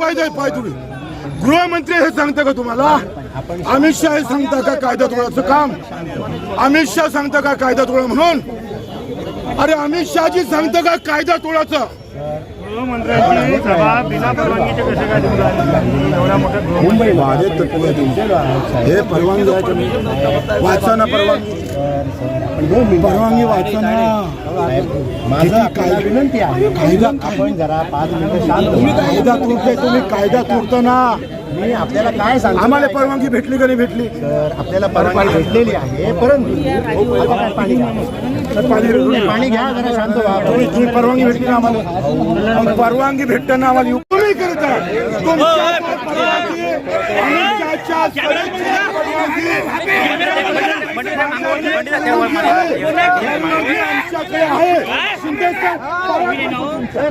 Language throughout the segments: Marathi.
कायदा पाय तुम्ही. गृहमंत्री हे सांगता का तुम्हाला? अमित शाह हे सांगता का कायदा तोडाचं काम? अमित शाह सांगता का कायदा तोडा म्हणून? अरे अमित शहाजी सांगतं का कायदा तोडाचं गृहमंत्र्यांची सभा बिना परवानगीचे कसे काय तुम्ही राहिली? एवढ्या मोठ्या गृह मुंबई माझे तत्व हे परवानगी आहे तुम्ही वाचा ना परवानगी. परवानगी वाचा ना. माझं काय विनंती आहे. कायदा आपण जरा पाच मिनिटं शांत तुम्ही. कायदा तोडताय तुम्ही कायदा तोडता ना. मी आपल्याला काय सांगतो आम्हाला परवानगी भेटली का नाही भेटली? तर आपल्याला परवानगी भेटलेली आहे परंतु पाणी घ्या तर पाणी नाही, पाणी घ्या जरा शांत व्हा तुम्ही तुम्ही परवानगी भेटली ना आम्हाला परवानगी भेटताना आम्हाला तुम्ही करता तुमच्या परवानगी, अमित शहाच्या परवानगी, परवानगी आमच्याकडे आहे शिंदे साहेब, सर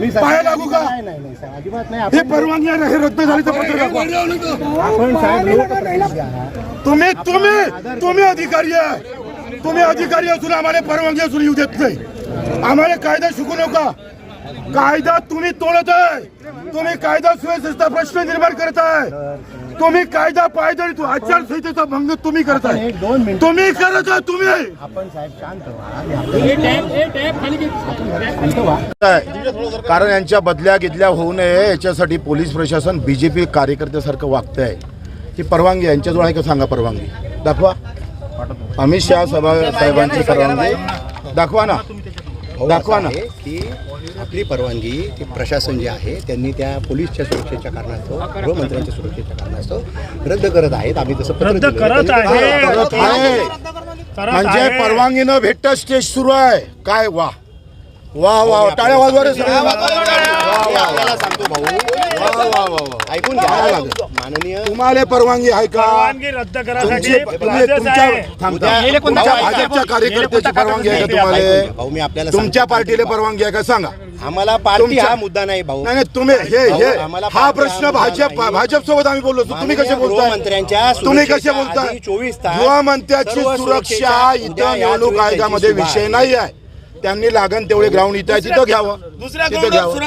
पाया लागू का? नाही नाही नाही, सर अजिबात नाही. हे आपण परवानगी आहे हे रद्द झाली तर पत्र दाखवा. आपण साहेब लोकप्रतिनिधी आहात. तुम्ही तुम्ही तुम्ही अधिकारी आहे. तुम्ही अधिकारी असून आम्हाला परवानगी असून येऊ देत नाही. आम्हाला कायदा शिकू नका. कायदा तुम्ही तोडत आहे. तुम्ही कायदा सुव्यवस्थेचा प्रश्न निर्माण करत आहे. तुम्ही कायदा पायदळी तू आचारसंहितेचा भंग तुम्ही करताय. एक दोन मिनिट तुम्ही करत आहे तुम्ही. आपण साहेब. कारण यांच्या बदल्या गिदल्या होऊ नये याच्यासाठी पोलीस प्रशासन बीजेपी कार्यकर्त्यासारखं वागतंय. आहे ही परवानगी. यांच्याजवळ आहे का सांगा परवानगी? दाखवा. अमित शहा सभा साहेबांची परवानगी. दाखवा ना. दाखवा ना. आहे की आपली परवानगी ती प्रशासन जे आहे त्यांनी त्या पोलीसच्या सुरक्षेच्या कारणास्तव गृहमंत्र्यांच्या सुरक्षेच्या कारणास्तव रद्द करत आहेत. आम्ही तसं पत्र रद्द दिलं. करत त्यांनी- आहे. हा, करत आहे करत म्हणजे आहे. परवानगी न भेटता स्टेज सुरू आहे. काय वा. वा वा टाळ्या वाजवा रे सगळे. आपल्याला सांगतो भाऊ. ऐकून घ्या माननीय तुम्हाला परवानगी आहे का? परवानगी रद्द करायसाठी तुमची तुम्ही प्रोसेस तुमच्या आहे. भाजपच्या कार्यकर्त्याची परवानगी आहे का ऐकून घ्या, तुम्हाला? भाऊ मी आपल्याला तुमच्या सांगतो. पार्टीला परवानगी आहे का? सांगा. आम्हाला पार्टी तुमच्या- हा मुद्दा नाही भाऊ. नाही नाही तुम्ही हे भाऊ, हे आम्हाला हा पार्टी प्रश्न भाजप नाही. भाजप सोबत आम्ही बोललो होतो. तुम्ही कसे माननीय बोलताय? गृहमंत्र्यांच्या तुम्ही कसे सुरक्षेच्या बोलताय? आधी 24 तास गृहमंत्र्याची सर्व सुरक्षा सुरक्षेच्या इथं उद्या या निवडणूक चोवीस आयोगामध्ये तारखेची विषय. नाही आहे. त्यांनी लागण तेवढे ग्राउंड इथं आहे तिथं घ्यावं. तिथं घ्यावं.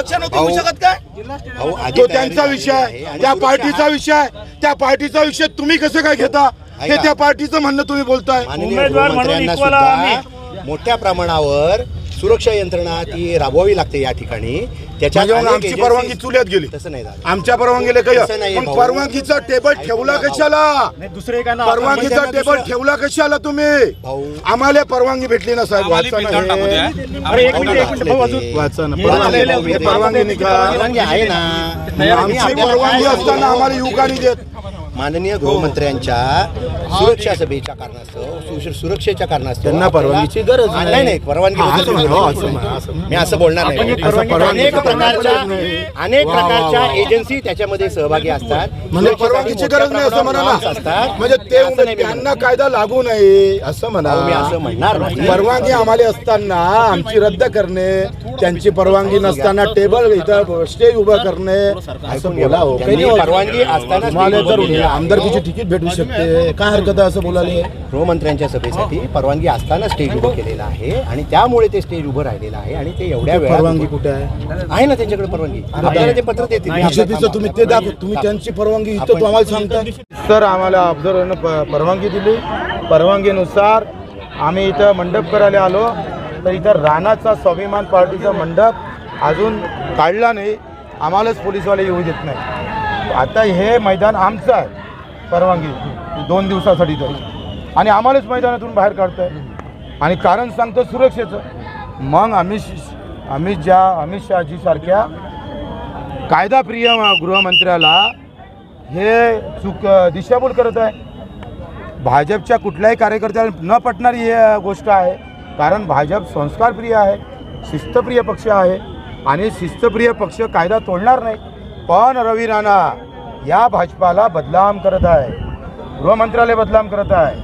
आधी तो त्यांचा विषय आहे. आहे. आणि त्या पार्टीचा विषय आहे. त्या पार्टीचा विषय तुम्ही कसं काय घेता? हे ऐका. त्या पार्टीचं म्हणणं तुम्ही बोलताय. माननीय उमेदवार म्हणून गृहमंत्र्यांना equal सुद्धा मोठ्या प्रमाणावर सुरक्षा यंत्रणा ती राबवावी लागते या ठिकाणी म्हणजे मग अनेक आमची परवानगी चुल्यात गेली तसं नाही झालं आमच्या परवानगीला तसं काही नाहीये मग भाऊ. परवानगीचा टेबल ठेवला कशाला दुसरे काय ना परवानगीचा टेबल ठेवला कशाला तुम्ही. आम्हाला परवानगी भेटली ना साहेब वाचा ना हे. अरे एक मिनिट एक मिनिट भाऊ अजून वाचा ना हे परवानगी. हे परवानगी नाही का परवानगी आहे ना आम्ही आमची परवानगी असताना? आम्हाला युवकांनी देत माननीय गृहमंत्र्यांच्या सुरक्षा सभेच्या कारणास्तव सु- सुरक्षेच्या कारणास्तव त्यांना परवानगीची गरज हा, नाही. नाही नाही परवानगी हा, बद्दल असं मी असं नाही. म्हणा, असं म्हणा. मी असं बोलणार नाही परवानगी अनेक प्रकारच्या. अनेक वा, वा, प्रकारच्या वा. एजन्सी त्याच्यामध्ये सहभागी असतात म्हणजे सुरक्षेसाठी परवानगीची मोठ्या गरज नाही असं म्हणा प्रमाणावर norms ना असतात म्हणजे ते असं नाही मी त्यांना. कायदा लागू नये असं म्हणा मी असं म्हणणार नाही. परवानगी आम्हाला असताना आमची रद्द करणे त्यांची परवानगी नसताना टेबल इथं स्टेज उभं करणे असं बोला हो. काही त्यांनी नाही होत. परवानगी असताना तुम्हाला जर. आमदारकीची तिकीट भेटू शकते काय हरकत आहे असं बोलायला? गृहमंत्र्यांच्या सभेसाठी परवानगी असताना स्टेज उभं केलेलं आहे आणि त्यामुळे ते स्टेज उभं राहिलेलं आहे आणि ते एवढ्या वेळात परवानगी कुठे आहे? आहे ना त्यांच्याकडे परवानगी. आपल्याला ते पत्र देतील. बीजेपीचं तुम्ही ते दाखव. तुम्ही त्यांची परवानगी इथं तो आम्हाला सांगताय सर आम्हाला ऑब्झर्वरनं परवानगी दिली. परवानगीनुसार आम्ही इथं मंडप करायला आलो. तर इथं राणाचा स्वाभिमान पार्टीचा मंडप अजून काढला नाही. आम्हालाच पोलीसवाले येऊ देत नाही आता हे मैदान आमचं आहे. परवानगी. दोन दिवसासाठी तरी. आणि आम्हालाच मैदानातून बाहेर काढताय. आणि कारण सांगतो सुरक्षेचं. मग अमित अमित ज्या अमित शहाजी सारख्या कायदाप्रिय गृहमंत्र्याला हे चूक दिशाभूल करत आहे. भाजपच्या कुठल्याही कार्यकर्त्याला न पटणारी ही गोष्ट आहे. कारण भाजप संस्कारप्रिय आहे शिस्तप्रिय पक्ष आहे आणि शिस्तप्रिय पक्ष कायदा तोडणार नाही. पण रवी राणा या भाजपाला बदनाम करत आहे. गृहमंत्र्याला बदनाम करत आहे.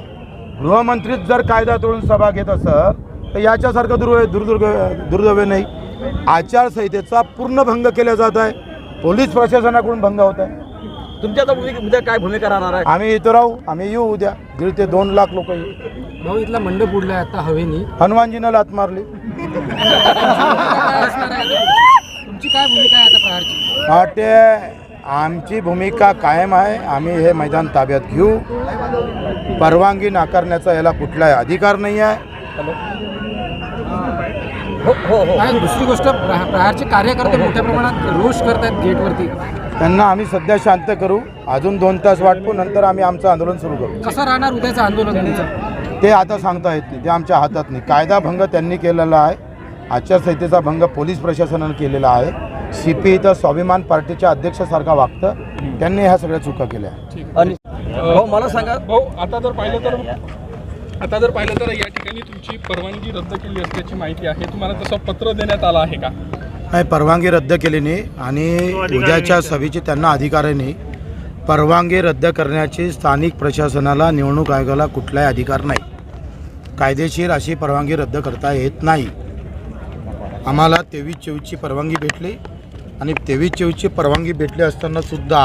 गृहमंत्रीच जर कायदा तोडून सभा घेत असं तर याच्यासारखं दुर् दुर्दुर्ग दुर्दैव नाही. आचारसंहितेचा पूर्ण भंग केला जात आहे. पोलीस प्रशासनाकडून भंग होत आहे. तुमच्या आता उद्या उद्या काय भूमिका राहणार आहे? आम्ही इथं राहू. आम्ही येऊ उद्या. दीड ते दोन लाख लोक येऊ. भाऊ इथला मंडप उडलाय आता हवेनी. हनुमानजीनं लात मारली. तुमची काय भूमिका आहे आता प्रहारची? आमची भूमिका कायम आहे. आम्ही हे मैदान ताब्यात घेऊ. परवानगी नाकारण्याचा याला कुठलाही अधिकार नाही आहे. हो हो हो. काय दुसरी गोष्ट प्रहा- प्रहारचे कार्यकर्ते मोठ्या प्रमाणात रोष करतायत गेटवरती. त्यांना आम्ही सध्या शांत करू. अजून दोन तास वाटपू नंतर आम्ही आमचं आंदोलन सुरू करू. कसं राहणार उद्याचं आंदोलन तुमचं? ते आता सांगता येत नाही ते आमच्या हातात नाही. कायदा भंग त्यांनी केलेला आहे. आचारसंहितेचा भंग पोलीस प्रशासनानं केलेला आहे. सी पी इथं स्वाभिमान पार्टीच्या अध्यक्षासारखा वागतं. त्यांनी ह्या सगळ्या चुका केल्या. आणि भाऊ मला सांगा भाऊ आता जर पाहिलं तर आता जर पाहिलं तर या ठिकाणी तुमची परवानगी रद्द केली असल्याची माहिती आहे. तुम्हाला तसं पत्र देण्यात आलं आहे का? नाही परवानगी रद्द केली नाही आणि उद्याच्या सभेची त्यांना अधिकार आहे नाही. परवानगी रद्द करण्याची स्थानिक प्रशासनाला निवडणूक आयोगाला कुठलाही अधिकार नाही. कायदेशीर अशी परवानगी रद्द करता येत नाही. आम्हाला तेवीस चोवीसची परवानगी भेटली आणि तेवीस चोवीसची परवानगी भेटली असतानासुद्धा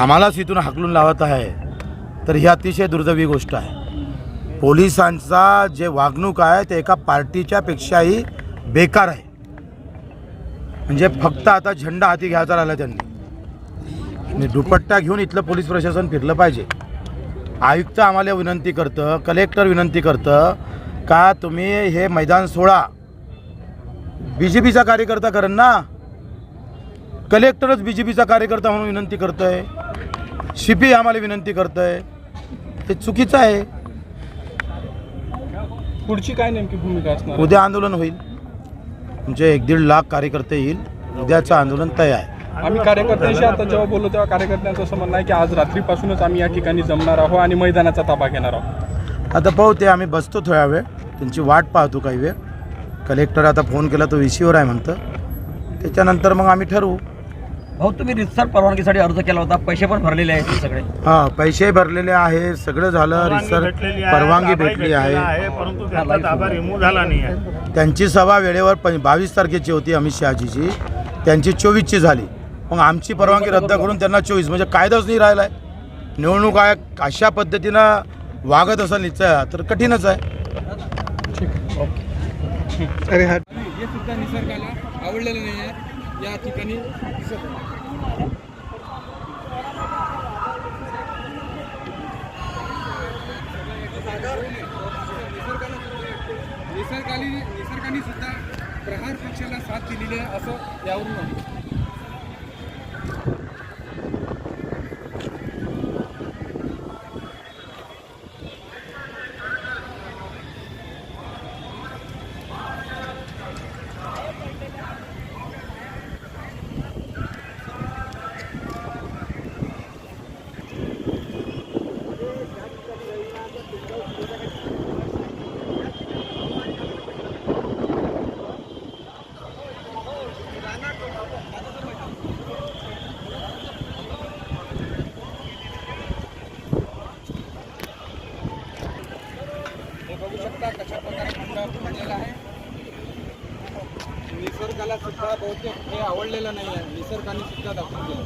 आम्हालाच इथून हाकलून लावत आहे. तर ही अतिशय दुर्दैवी गोष्ट आहे. पोलिसांचा जे वागणूक आहे ते एका पार्टीच्या पेक्षाही बेकार आहे. म्हणजे फक्त आता झेंडा हाती घ्यायचा राहिला त्यांनी. दुपट्टा घेऊन इथलं पोलीस प्रशासन फिरलं पाहिजे. आयुक्त आम्हाला विनंती करतं कलेक्टर विनंती करतं का तुम्ही हे मैदान सोडा. बी जे पीचा कार्यकर्ता करेन ना. कलेक्टरच बी जे पीचा कार्यकर्ता म्हणून विनंती करतं आहे सी पी आम्हाला विनंती करतं आहे हे चुकीचं आहे. पुढची काय नेमकी भूमिका असणार? उद्या आंदोलन होईल. म्हणजे एक दीड लाख कार्यकर्ते येईल. उद्याचं आंदोलन तय आहे. आम्ही कार्यकर्त्यांशी आता जेव्हा बोललो तेव्हा कार्यकर्त्यांचं असं म्हणणं आहे की आज रात्रीपासूनच आम्ही या ठिकाणी जमणार आहोत आणि मैदानाचा ताबा घेणार आहोत. आता पाहू ते आम्ही बसतो थोड्या वेळ. त्यांची वाट पाहतो काही वेळ. कलेक्टर आता फोन केला तो विशीवर आहे म्हणतं. त्याच्यानंतर मग आम्ही ठरवू. भाऊ तुम्ही रितसर परवानगीसाठी अर्ज केला होता. पैसे पण भरलेले आहेत सगळे. हां पैसे भरलेले आहे. सगळं झालं. रिसर परवानगी भेटली आहे परंतु त्याचा ताबा रिमूव्ह झाला नाही आहे. त्यांची सभा वेळेवर प बावीस तारखेची होती अमित शहाजीची. त्यांची चोवीसची झाली. मग आमची परवानगी रद्द करून त्यांना चोवीस म्हणजे कायदाच नाही राहिला आहे निवडणूक आयोग अशा पद्धतीनं वागत असेल निश्चय तर कठीणच आहे. हे सुद्धा निसर्गाला आवडलेलं नाही आहे. या ठिकाणी दिसत आहे. निसर्गाने निसर्गाने सुद्धा प्रहार पक्षाला साथ दिलेली आहे असं यावरून आहे निसर्गाला सुद्धा बहुतेक हे आवडलेलं नाही आहे. निसर्गाने सुद्धा दाखवून दिलं.